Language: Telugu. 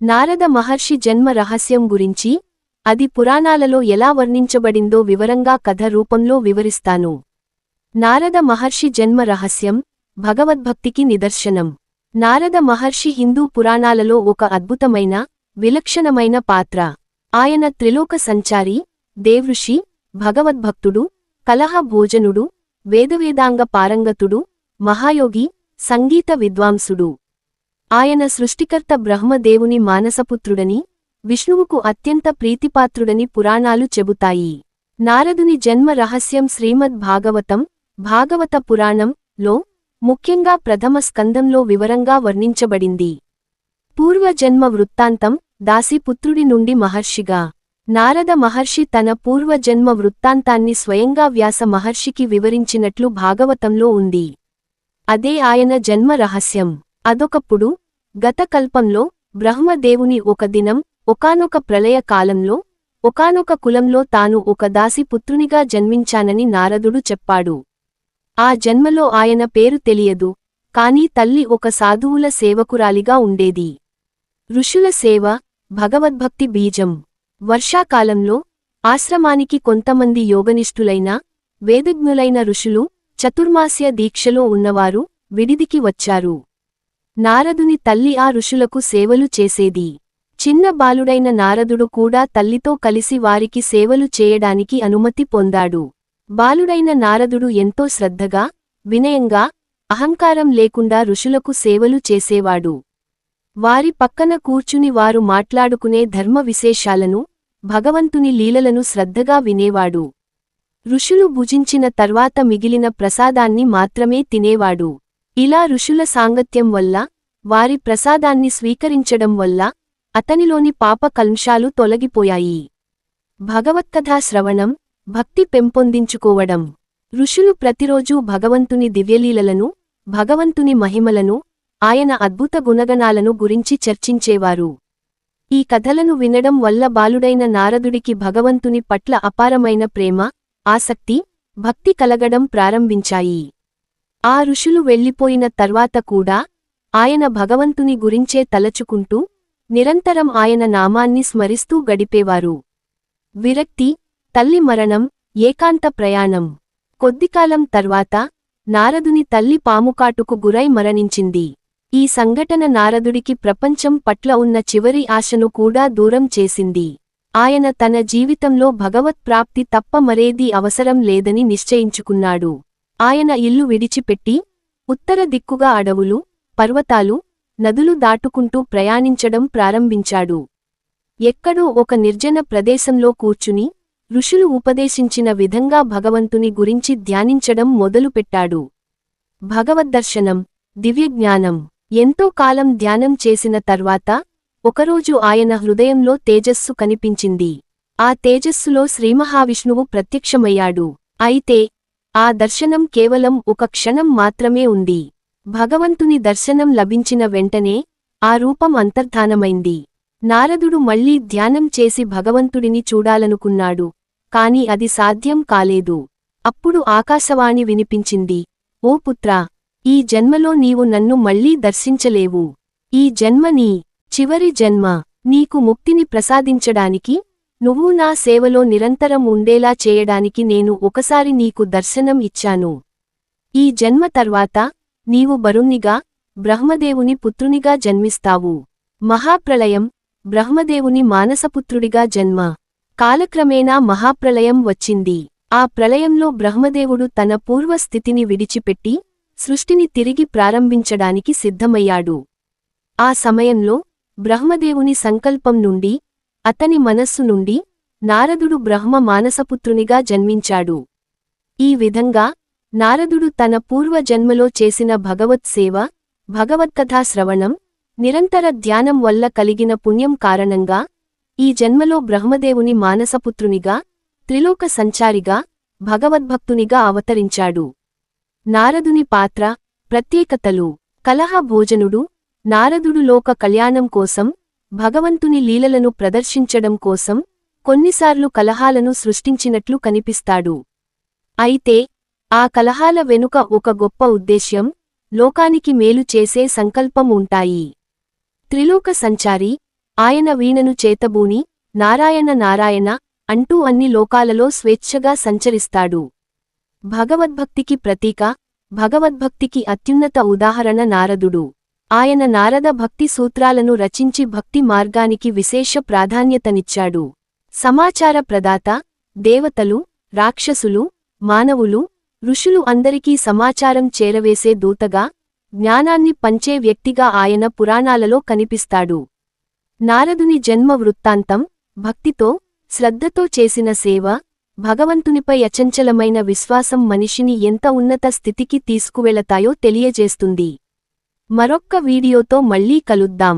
నారద మహర్షి జన్మ రహస్యం గురించి అది పురాణాలలో ఎలా వర్ణించబడిందో వివరంగా కథ రూపంలో వివరిస్తాను. నారద మహర్షి జన్మ రహస్యం భగవద్భక్తికి నిదర్శనం. నారద మహర్షి హిందూ పురాణాలలో ఒక అద్భుతమైన విలక్షణమైన పాత్ర. ఆయన త్రిలోక సంచారి దేవృషి భగవద్భక్తుడు కలహ భోజనుడు వేదవేదాంగ పారంగతుడు మహాయోగి సంగీత విద్వాంసుడు. ఆయన సృష్టికర్త బ్రహ్మదేవుని మానసపుత్రుడని విష్ణువుకు అత్యంత ప్రీతిపాత్రుడని పురాణాలు చెబుతాయి. నారదుని జన్మ రహస్యం శ్రీమద్ భాగవతం భాగవత పురాణం లో ముఖ్యంగా ప్రథమ స్కందంలో వివరంగా వర్ణించబడింది. పూర్వజన్మ వృత్తాంతం దాసిపుత్రుడి నుండి మహర్షిగా. నారద మహర్షి తన పూర్వజన్మ వృత్తాంతాన్ని స్వయంగా వ్యాస మహర్షికి వివరించినట్లు భాగవతంలో ఉంది. అదే ఆయన జన్మ రహస్యం. అదొకప్పుడు గత కల్పంలో బ్రహ్మదేవుని ఒక దినం ఒకానొక ప్రళయ కాలంలో ఒకానొక కులంలో తాను ఒక దాసి పుత్రునిగా జన్మించానని నారదుడు చెప్పాడు. ఆ జన్మలో ఆయన పేరు తెలియదు కాని తల్లి ఒక సాధువుల సేవకురాలిగా ఉండేది. ఋషుల సేవ భగవద్భక్తి బీజం. వర్షాకాలంలో ఆశ్రమానికి కొంతమంది యోగనిష్ఠులైన వేదజ్ఞులైన ఋషులు చతుర్మాస్య దీక్షలో ఉన్నవారు విడిదికి వచ్చారు. నారదుని తల్లి ఆ ఋషులకు సేవలు చేసేది. చిన్న బాలుడైన నారదుడు కూడా తల్లితో కలిసి వారికి సేవలు చేయడానికి అనుమతి పొందాడు. బాలుడైన నారదుడు ఎంతో శ్రద్ధగా వినయంగా అహంకారం లేకుండా ఋషులకు సేవలు చేసేవాడు. వారి పక్కన కూర్చుని వారు మాట్లాడుకునే ధర్మ విశేషాలను భగవంతుని లీలలను శ్రద్ధగా వినేవాడు. ఋషులు భుజించిన తర్వాత మిగిలిన ప్రసాదాన్ని మాత్రమే తినేవాడు. ఇలా ఋషుల సాంగత్యం వల్ల వారి ప్రసాదాన్ని స్వీకరించడం వల్ల అతనిలోని పాప కల్ంషాలు తొలగిపోయాయి. భగవత్కథా శ్రవణం భక్తి పెంపొందించుకోవడం. ఋషులు ప్రతిరోజూ భగవంతుని దివ్యలీలలను భగవంతుని మహిమలను ఆయన అద్భుత గుణగణాలను గురించి చర్చించేవారు. ఈ కథలను వినడం వల్ల బాలుడైన నారదుడికి భగవంతుని పట్ల అపారమైన ప్రేమ ఆసక్తి భక్తి కలగడం ప్రారంభించాయి. ఆ ఋషులు వెళ్ళిపోయిన తర్వాత కూడా ఆయన భగవంతుని గురించే తలచుకుంటూ నిరంతరం ఆయన నామాన్ని స్మరిస్తూ గడిపేవారు. విరక్తి తల్లి మరణం ఏకాంత ప్రయాణం. కొద్దికాలం తర్వాత నారదుని తల్లి పాముకాటుకు గురై మరణించింది. ఈ సంఘటన నారదుడికి ప్రపంచం పట్ల ఉన్న చివరి ఆశను కూడా దూరం చేసింది. ఆయన తన జీవితంలో భగవత్ ప్రాప్తి తప్ప మరేదీ అవసరం లేదని నిశ్చయించుకున్నాడు. ఆయన ఇల్లు విడిచిపెట్టి ఉత్తర దిక్కుగా అడవులు పర్వతాలు నదులు దాటుకుంటూ ప్రయాణించడం ప్రారంభించాడు. ఎక్కడో ఒక నిర్జన ప్రదేశంలో కూర్చుని ఋషులు ఉపదేశించిన విధంగా భగవంతుని గురించి ధ్యానించడం మొదలుపెట్టాడు. భగవద్దర్శనం దివ్యజ్ఞానం ఎంతో కాలం ధ్యానం చేసిన తర్వాత ఒకరోజు ఆయన హృదయంలో తేజస్సు కనిపించింది. ఆ తేజస్సులో శ్రీమహావిష్ణువు ప్రత్యక్షమయ్యాడు. అయితే ఆ దర్శనం కేవలం ఒక క్షణం మాత్రమే ఉంది. భగవంతుని దర్శనం లభించిన వెంటనే ఆ రూపం అంతర్ధానమైంది. నారదుడు మళ్ళీ ధ్యానం చేసి భగవంతుడిని చూడాలనుకున్నాడు. కాని అది సాధ్యం కాలేదు. అప్పుడు ఆకాశవాణి వినిపించింది. ఓ పుత్రా! ఈ జన్మలో నీవు నన్ను మళ్ళీ దర్శించలేవు. ఈ జన్మ నీ చివరి జన్మ. నీకు ముక్తిని ప్రసాదించడానికి నువ్వు నా సేవలో నిరంతరం ఉండేలా చేయడానికి నేను ఒకసారి నీకు దర్శనం ఇచ్చాను. ఈ జన్మ తర్వాత నీవు బరుణ్ణిగా బ్రహ్మదేవుని పుత్రునిగా జన్మిస్తావు. మహాప్రళయం బ్రహ్మదేవుని మానసపుత్రుడిగా జన్మ. కాలక్రమేణా మహాప్రళయం వచ్చింది. ఆ ప్రళయంలో బ్రహ్మదేవుడు తన పూర్వస్థితిని విడిచిపెట్టి సృష్టిని తిరిగి ప్రారంభించడానికి సిద్ధమయ్యాడు. ఆ సమయంలో బ్రహ్మదేవుని సంకల్పం నుండి అతని మనస్సు నుండి నారదుడు బ్రహ్మ మానసపుత్రునిగా జన్మించాడు. ఈ విధంగా నారదుడు తన పూర్వజన్మలో చేసిన భగవత్ సేవ భగవత్కథా శ్రవణం నిరంతర ధ్యానం వల్ల కలిగిన పుణ్యం కారణంగా ఈ జన్మలో బ్రహ్మదేవుని మానసపుత్రునిగా త్రిలోక సంచారిగా భగవద్భక్తునిగా అవతరించాడు. నారదుని పాత్ర ప్రత్యేకతలు కలహ భోజనుడు నారదుడు లోక కళ్యాణం కోసం భగవంతుని లీలలను ప్రదర్శించడం కోసం కొన్నిసార్లు కలహాలను సృష్టించినట్లు కనిపిస్తాడు. అయితే ఆ కలహాల వెనుక ఒక గొప్ప ఉద్దేశ్యం లోకానికి మేలు చేసే సంకల్పం ఉంటాయి. త్రిలోక సంచారి ఆయన వీణను చేతబూని నారాయణ నారాయణ అంటూ అన్ని లోకాలలో స్వేచ్ఛగా సంచరిస్తాడు. భగవద్భక్తికి ప్రతీక భగవద్భక్తికి అత్యున్నత ఉదాహరణ నారదుడు. ఆయన నారద భక్తి సూత్రాలను రచించి భక్తి మార్గానికి విశేష ప్రాధాన్యతనిచ్చాడు. సమాచార ప్రదాత దేవతలు రాక్షసులు మానవులు ఋషులు అందరికీ సమాచారం చేరవేసే దూతగా జ్ఞానాన్ని పంచే వ్యక్తిగా ఆయన పురాణాలలో కనిపిస్తాడు. నారదుని జన్మ వృత్తాంతం భక్తితో శ్రద్ధతో చేసిన సేవ భగవంతునిపై అచంచలమైన విశ్వాసం మనిషిని ఎంత ఉన్నత స్థితికి తీసుకువెళతాయో తెలియజేస్తుంది. మరొక్క వీడియోతో మళ్ళీ కలుద్దాం.